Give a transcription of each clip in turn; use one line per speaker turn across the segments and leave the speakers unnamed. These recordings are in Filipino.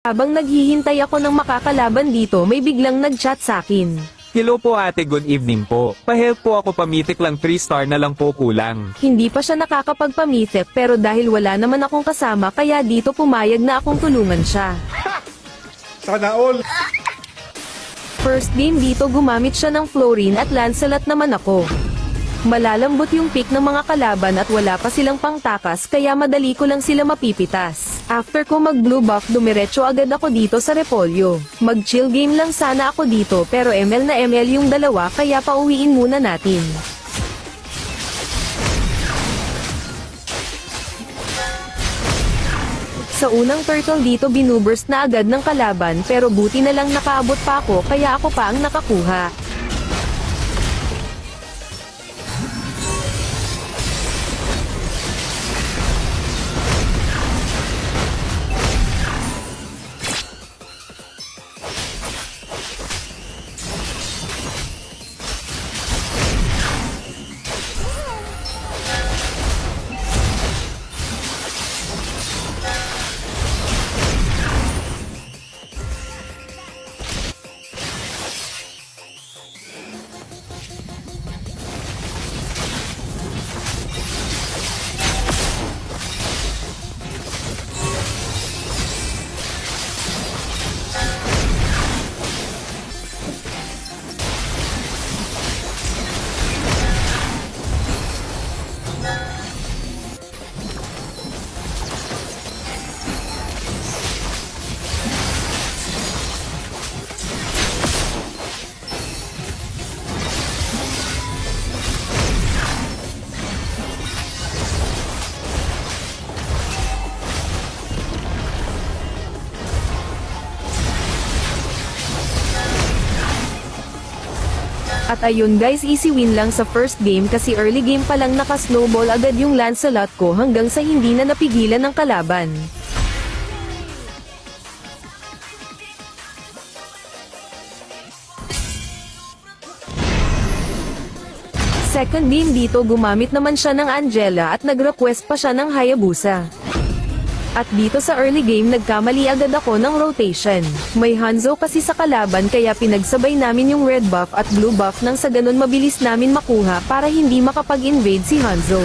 Habang naghihintay ako ng makakalaban dito may biglang nag-chat sa akin.
Hello po ate, good evening po. Pahelp po ako pamitik lang 3 star na lang po kulang.
Hindi pa siya nakakapagpamitik pero dahil wala naman akong kasama kaya dito pumayag na akong tulungan siya.
Sana all.
First game dito gumamit siya ng Florine at Lancelot naman ako. Malalambot yung pick ng mga kalaban at wala pa silang pangtakas kaya madali ko lang sila mapipitas. After ko mag blue buff dumiretso agad ako dito sa Repolyo. Mag chill game lang sana ako dito pero ML na ML yung dalawa kaya pauwiin muna natin. Sa unang turtle dito binuburst na agad ng kalaban pero buti na lang nakaabot pa ako kaya ako pa ang nakakuha. At ayun guys easy win lang sa first game kasi early game pa lang naka-snowball agad yung Lancelot ko hanggang sa hindi na napigilan ng kalaban. Second game dito gumamit naman siya ng Angela at nag-request pa siya ng Hayabusa. At dito sa early game nagkamali agad ako ng rotation. May Hanzo kasi sa kalaban kaya pinagsabay namin yung red buff at blue buff nang sa ganun mabilis namin makuha para hindi makapag-invade si Hanzo.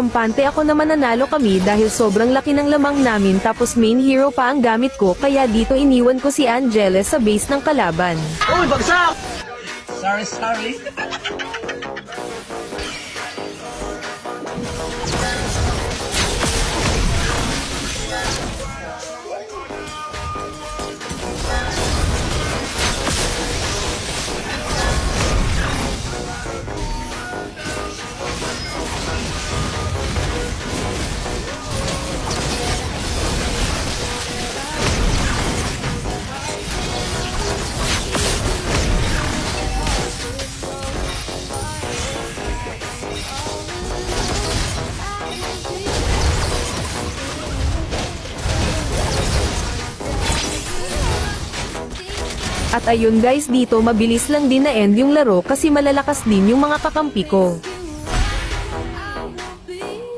Kampante ako naman nanalo kami dahil sobrang laki ng lamang namin tapos main hero pa ang gamit ko kaya dito iniwan ko si Angeles sa base ng kalaban.
Sorry, sorry.
At ayun guys dito mabilis lang din na end yung laro kasi malalakas din yung mga kakampi ko.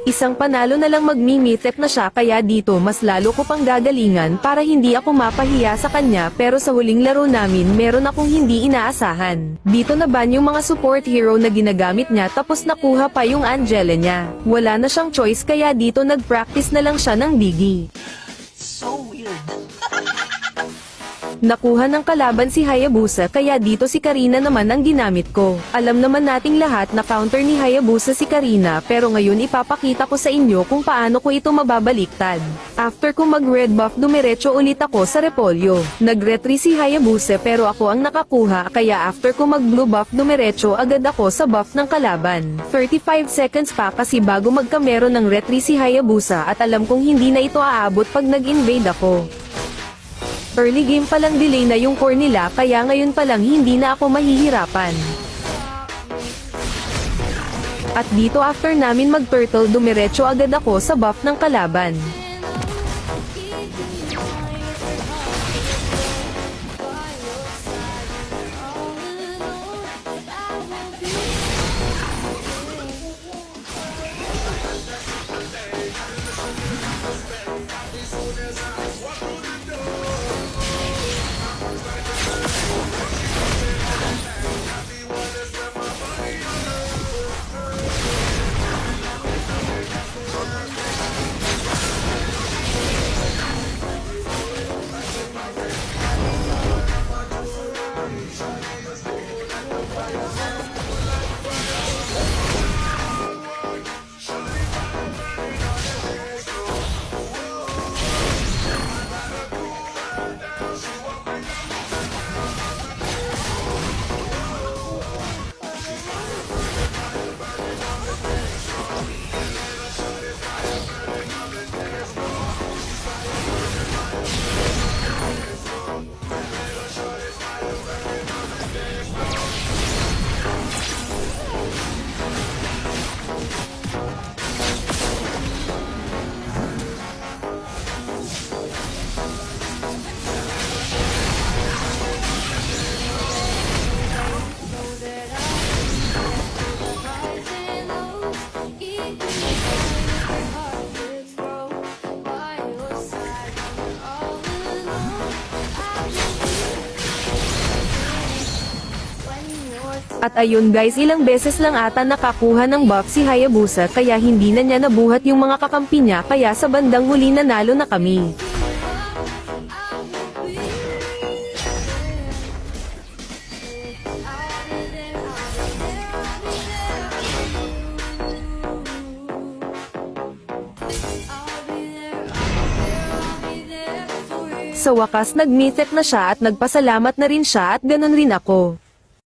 Isang panalo na lang magmimitek na siya kaya dito mas lalo ko pang gagalingan para hindi ako mapahiya sa kanya pero sa huling laro namin meron akong hindi inaasahan. Dito na ban yung mga support hero na ginagamit niya tapos nakuha pa yung Angela niya. Wala na siyang choice kaya dito nag-practice na lang siya ng Biggie. Nakuha ng kalaban si Hayabusa kaya dito si Karina naman ang ginamit ko. Alam naman nating lahat na counter ni Hayabusa si Karina pero ngayon ipapakita ko sa inyo kung paano ko ito mababaliktad. After ko mag red buff dumiretso ulit ako sa repolyo. Nag-retry si Hayabusa pero ako ang nakakuha kaya after ko mag blue buff dumiretso agad ako sa buff ng kalaban. 35 seconds pa kasi bago magkamero ng retry si Hayabusa at alam kong hindi na ito aabot pag nag-invade ako. Early game pa lang delay na yung core nila kaya ngayon pa lang hindi na ako mahihirapan. At dito after namin mag-turtle dumiretso agad ako sa buff ng kalaban. At ayun guys ilang beses lang ata nakakuha ng buff si Hayabusa kaya hindi na niya nabuhat yung mga kakampi niya kaya sa bandang huli nanalo na kami. Sa wakas nag-mythic na siya at nagpasalamat na rin siya at ganun rin ako.